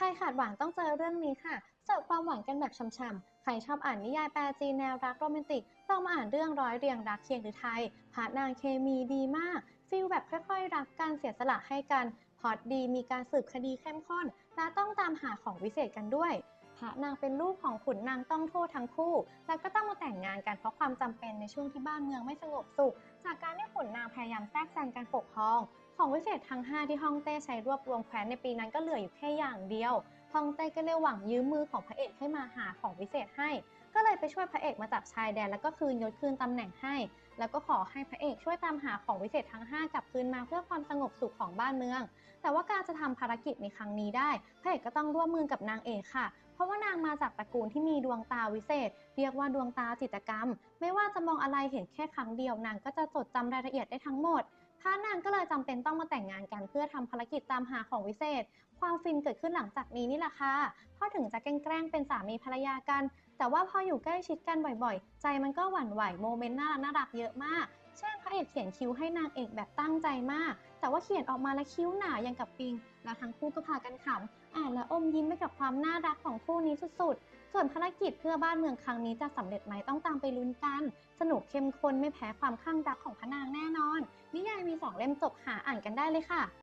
ครขาดหวานต้องเจอเรื่องนี้ค่ะ เสิร์ฟความหวานกันแบบช่ำๆ ใครชอบอ่านนิยายแปลจีนแนวรักโรแมนติกลองมาอ่านเรื่องร้อยเรียงรักเคียงหรือไทยพระนางเคมีดีมากฟีลแบบค่อยๆ รักกันเสียสละให้กัน พอตดีมีการสืบคดีเข้มข้น และต้องตามหาของวิเศษกันด้วยพระนางเป็นลูกของขุนนางต้องโทษทั้งคู่ แล้วก็ต้องมาแต่งงานกันเพราะความจำเป็นในช่วงที่บ้านเมืองไม่สงบสุข จากการที่ขุนนางพยายามแทรกแซงการปกครอง ของวิเศษทั้ง 5 ที่ฮ่องเต้ใช้รวบรวมแคว้นในปีนั้นก็เหลืออยู่แค่อย่างเดียวฮ่องเต้ก็เลยหวังยืมมือของพระเอกให้มาหาของวิเศษให้ ก็เลยไปช่วยพระเอกมาจับชายแดนแล้วก็คืนยศคืนตำแหน่งให้ แล้วก็ขอให้พระเอกช่วยตามหาของวิเศษทั้ง 5 กลับคืนมาเพื่อความสงบสุขของบ้านเมือง แต่ว่าการจะทำภารกิจในครั้งนี้ได้ พระเอกก็ต้องร่วมมือกับนางเอกค่ะ เพราะว่านางมาจากตระกูลที่มีดวงตาวิเศษ เรียกว่าดวงตาจิตกรรม ไม่ว่าจะมองอะไรเห็นแค่ครั้งเดียวนางก็จะจดจำรายละเอียดได้ทั้งหมด พระนางก็เลยจำเป็นต้องมาแต่งงานกันเพื่อทำภารกิจตามหาของวิเศษ ความฟินเกิดขึ้นหลังจากนี้นี่แหละค่ะเพราะถึงจะแกล้งเป็นสามีภรรยากัน แต่ว่าพออยู่ใกล้ชิดกันบ่อยๆ ใจมันก็หวั่นไหวโมเมนต์น่ารักน่ารักเยอะมาก เช่นพระเอกเขียนคิ้วให้นางเอกแบบตั้งใจมาก แต่ว่าเขียนออกมาแล้วคิ้วหนาอย่างกับปิง แล้วทั้งคู่ก็พากันขำอ่านแล้วอมยิ้มไปกับความน่ารักของคู่นี้สุดๆ ส่วนภารกิจเพื่อบ้านเมืองครั้งนี้จะสำเร็จไหมต้องตามไปลุ้นกัน สนุกเข้มข้นไม่แพ้ความข้างรักของพระนางแน่นอน นิยายมีสองเล่มจบหาอ่านกันได้เลยค่ะ